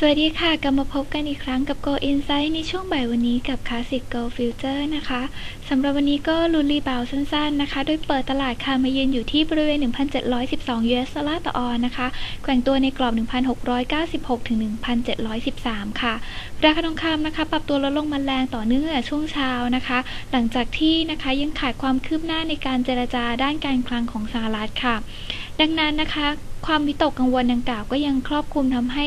สวัสดีค่ะ กลับมาพบกันอีกครั้งกับ Go Insight ในช่วงบ่ายวันนี้กับ Classic Go Future นะคะสำหรับวันนี้ก็ลุนรีบาวสั้นๆนะคะ โดยเปิดตลาดค่ะมายืนอยู่ที่บริเวณ 1,712 US ดอลลาร์ต่อออนนะคะ แกว่งตัวในกรอบ 1,696 ถึง 1,713 ค่ะ ราคาทองคำนะคะ ปรับตัวลดลงมาแรงต่อเนื่องช่วงเช้านะคะ หลังจากที่นะคะยังขาดความคืบหน้าในการเจรจาด้านการคลังของสหรัฐค่ะ ดังนั้นนะคะ ความวิตกกังวลดังกล่าวก็ยังครอบคลุมทำให้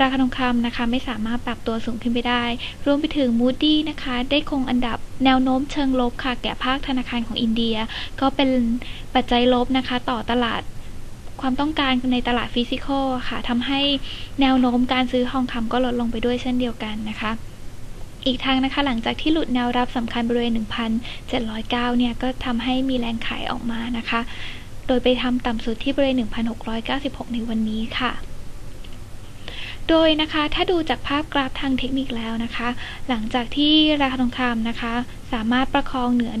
ราคาทองคำนะคะ ไม่สามารถปรับตัวสูงขึ้นไปได้ รวมไปถึง Moody นะคะ ได้คงอันดับแนวโน้มเชิงลบค่ะ แก่ภาคธนาคารของอินเดีย ก็เป็นปัจจัยลบนะคะ ต่อตลาดความต้องการในตลาดฟิสิกอลค่ะทำให้แนวโน้มการซื้อทองคำก็ลดลงไปด้วยเช่นเดียวกันนะคะ อีกทางนะคะหลังจากที่หลุดแนวรับสำคัญบริเวณ 1,709 เนี่ย ก็ทำให้มีแรงขายออกมานะคะ ดยไปทำต่ำสุดที่บริเวณ 1,696 ในวันนี้ค่ะ โดยนะคะถ้าดูจากภาพกราฟทางเทคนิคแล้วนะคะ หลังจากที่ราคาทองคำนะคะ สามารถประคองเหนือ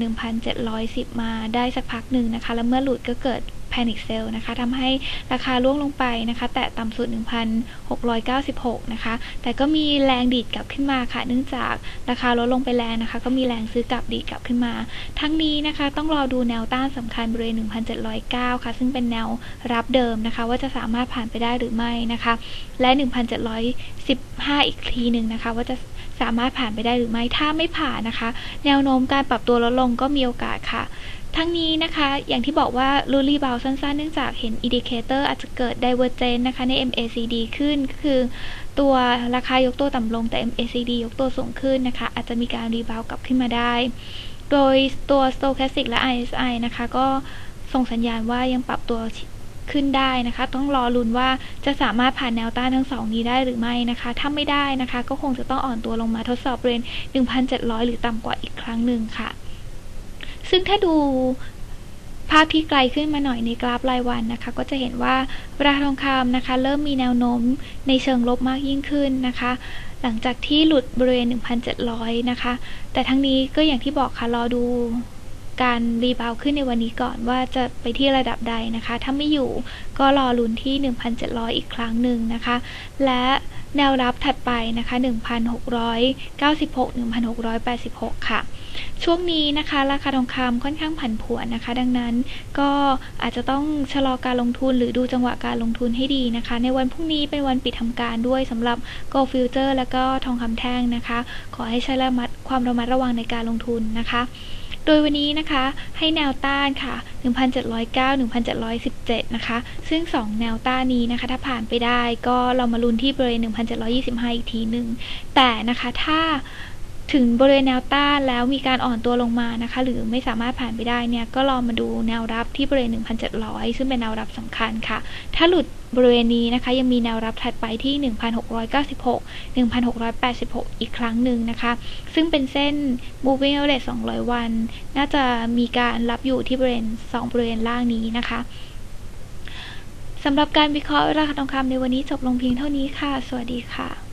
1,710 มาได้สักพักหนึ่งนะคะ แล้วเมื่อหลุดก็เกิด panic sell นะคะทำให้ราคาล่วงลงไปนะคะ แตะต่ำสุด 1,696 นะคะ แต่ก็มีแรงดีดกลับขึ้นมาค่ะ เนื่องจากราคาลดลงไปแรงนะคะ ก็มีแรงซื้อกลับดีดกลับขึ้นมา ทั้งนี้นะคะ ต้องรอดูแนวต้านสำคัญบริเวณ 1,709 ค่ะ ซึ่งเป็นแนวรับเดิมนะคะ ว่าจะสามารถผ่านไปได้หรือไม่นะคะ และ 1,715 อีกทีหนึ่งนะคะ ว่าจะสามารถผ่านไปได้หรือไม่ ถ้าไม่ผ่านนะคะ แนวโน้มการปรับตัวลดลงก็มีโอกาสค่ะ ทั้งนี้นะคะอย่างที่บอกว่ารูรีบาสั้นๆ เนื่องจากเห็นอินดิเคเตอร์อาจจะเกิด divergence นะคะใน MACD ขึ้นก็คือตัวราคายกตัวต่ำลงแต่ MACD ยกตัวสูงขึ้นนะคะ อาจจะมีการรีบาวกลับขึ้นมาได้ โดยตัว Stochastic และ RSI นะคะก็ส่งสัญญาณว่ายังปรับตัวขึ้นได้นะคะ ต้องรอลุ้นว่าจะสามารถผ่านแนวต้านทั้งสองนี้ได้หรือไม่นะคะ ถ้าไม่ได้นะคะ ก็คงจะต้องอ่อนตัวลงมาทดสอบบริเวณ 1,700 หรือต่ำกว่าอีกครั้งหนึ่งค่ะ ซึ่งถ้าดูภาพที่ไกลขึ้นมาหน่อยในกราฟรายวันนะคะ ก็จะเห็นว่าราคาทองคำนะคะ เริ่มมีแนวโน้มในเชิงลบมากยิ่งขึ้นนะคะ หลังจากที่หลุดบริเวณ 1,700 นะคะ แต่ทั้งนี้ก็อย่างที่บอกค่ะรอดูการรีบาวขึ้นในวันนี้ก่อนว่าจะไปที่ระดับใดนะคะ ถ้าไม่อยู่ก็รอลุ้นที่ 1,700 อีกครั้งหนึ่งนะคะ และ แนวรับถัดไปนะคะ 1,696 1,686 ค่ะ ช่วงนี้นะคะ ราคาทองคำค่อนข้างผันผวนนะคะ ดังนั้นก็อาจจะต้องชะลอการลงทุนหรือดูจังหวะการลงทุนให้ดีนะคะ ในวันพรุ่งนี้เป็นวันปิดทำการด้วยสำหรับ g o Future แล้วก็ทองคำแท่งนะคะ ขอให้ใช้ระมัดความระมัดระวังในการลงทุนนะคะ โดยวันนี้นะคะให้แนวต้านค่ะ 1,709 1,717 นะคะ ซึ่ง 2 แนวต้านนี้นะคะ ถ้าผ่านไปได้ก็เรามาลุ้นที่บริเวณ1,725 อีกทีหนึ่ง แต่นะคะถ้า ถึงบริเวณแนวต้านแล้วมีการอ่อนตัวลงมานะคะ หรือไม่สามารถผ่านไปได้เนี่ยก็รองมาดูแนวรับที่บริเวณ 1,700 ซึ่งเป็นแนวรับสำคัญค่ะ ถ้าหลุดบริเวณนี้นะคะ ยังมีแนวรับถัดไปที่ 1,696 1,686 อีกครั้งหนึ่งนะคะ ซึ่งเป็นเส้น moving average 200 วัน น่าจะมีการรับอยู่ที่บริเวณ 2 บริเวณล่างนี้นะคะสำหรับการวิเคราะห์ราคาทองคำในวันนี้จบลงเพียงเท่านี้ค่ะ สวัสดีค่ะ